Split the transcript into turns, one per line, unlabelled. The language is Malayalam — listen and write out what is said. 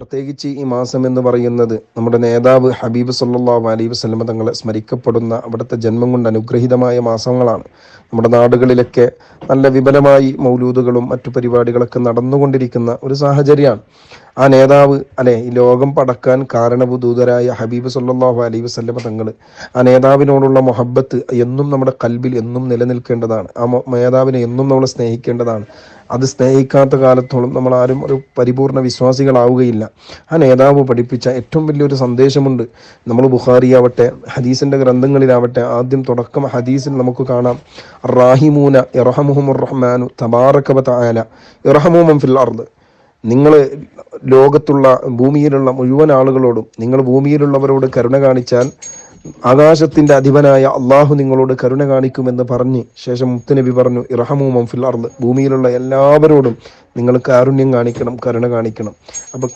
പ്രത്യേകിച്ച് ഈ മാസം എന്ന് പറയുന്നത് നമ്മുടെ നേതാവ് ഹബീബ് സല്ലല്ലാഹു അലൈഹി വസല്ലമ തങ്ങളെ സ്മരിക്കപ്പെടുന്ന അവിടുത്തെ ജന്മം കൊണ്ട് അനുഗ്രഹീതമായ മാസങ്ങളാണ്. നമ്മുടെ നാടുകളിലൊക്കെ നല്ല വിപുലമായി മൗലൂദുകളും മറ്റു പരിപാടികളൊക്കെ നടന്നുകൊണ്ടിരിക്കുന്ന ഒരു സാഹചര്യമാണ്. ആ നേതാവ് അല്ലെ ഈ ലോകം പടക്കാൻ കാരണഭൂതൂതരായ ഹബീബ് സല്ലാഹു അലൈഹി വസല്ലമ തങ്ങൾ ആ നേതാവിനോടുള്ള മൊഹബത്ത് എന്നും നമ്മുടെ കൽബിൽ എന്നും നിലനിൽക്കേണ്ടതാണ്. ആ നേതാവിനെ എന്നും നമ്മൾ സ്നേഹിക്കേണ്ടതാണ്. അത് സ്നേഹിക്കാത്ത കാലത്തോളം നമ്മൾ ആരും ഒരു പരിപൂർണ വിശ്വാസികളാവുകയില്ല. ആ നേതാവ് പഠിപ്പിച്ച ഏറ്റവും വലിയൊരു സന്ദേശമുണ്ട്. നമ്മൾ ബുഖാരി ആവട്ടെ ഹദീസിന്റെ ഗ്രന്ഥങ്ങളിലാവട്ടെ ആദ്യം തുടക്കം ഹദീസിൽ നമുക്ക് കാണാം. റാഹിമൂന ഇറഹമുഹുർ റഹ്മാനു തബാറകബ തആല. ഇറഹമുമൻ ഫിൽ അർദ്. നിങ്ങൾ ലോകത്തുള്ള ഭൂമിയിലുള്ള മുഴുവൻ ആളുകളോടും നിങ്ങൾ ഭൂമിയിലുള്ളവരോട് കരുണ കാണിച്ചാൽ ആകാശത്തിന്റെ അധിപനായ അള്ളാഹു നിങ്ങളോട് കരുണ കാണിക്കുമെന്ന് പറഞ്ഞ് ശേഷം മുത്തനബി പറഞ്ഞു ഇറഹമു മംഫിൽ അർദ്. ഭൂമിയിലുള്ള എല്ലാവരോടും നിങ്ങൾ കാരുണ്യം കാണിക്കണം കരുണ കാണിക്കണം. അപ്പൊ